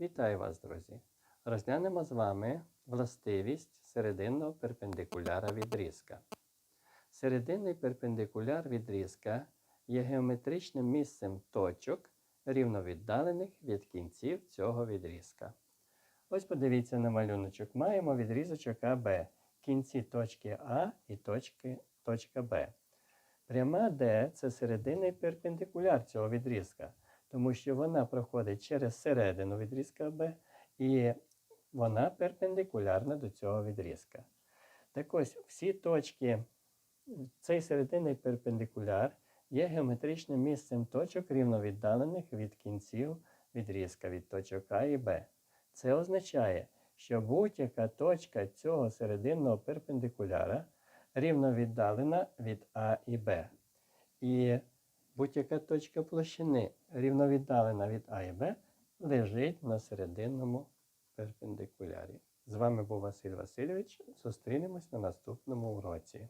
Вітаю вас, друзі! Розглянемо з вами властивість серединного перпендикуляра відрізка. Серединний перпендикуляр відрізка є геометричним місцем точок, рівновіддалених від кінців цього відрізка. Ось подивіться на малюночок. Маємо відрізочок АБ, кінці точки А і точки, точка Б. Пряма D – це серединний перпендикуляр цього відрізка, тому що вона проходить через середину відрізка B і вона перпендикулярна до цього відрізка. Так ось всі точки, цей серединний перпендикуляр є геометричним місцем точок рівновіддалених від кінців відрізка від точок А і Б. Це означає, що будь-яка точка цього серединного перпендикуляра рівновіддалена від А і Б. І будь-яка точка площини рівновіддалена від А і Б лежить на серединному перпендикулярі. З вами був Василь Васильович. Зустрінемось на наступному уроці.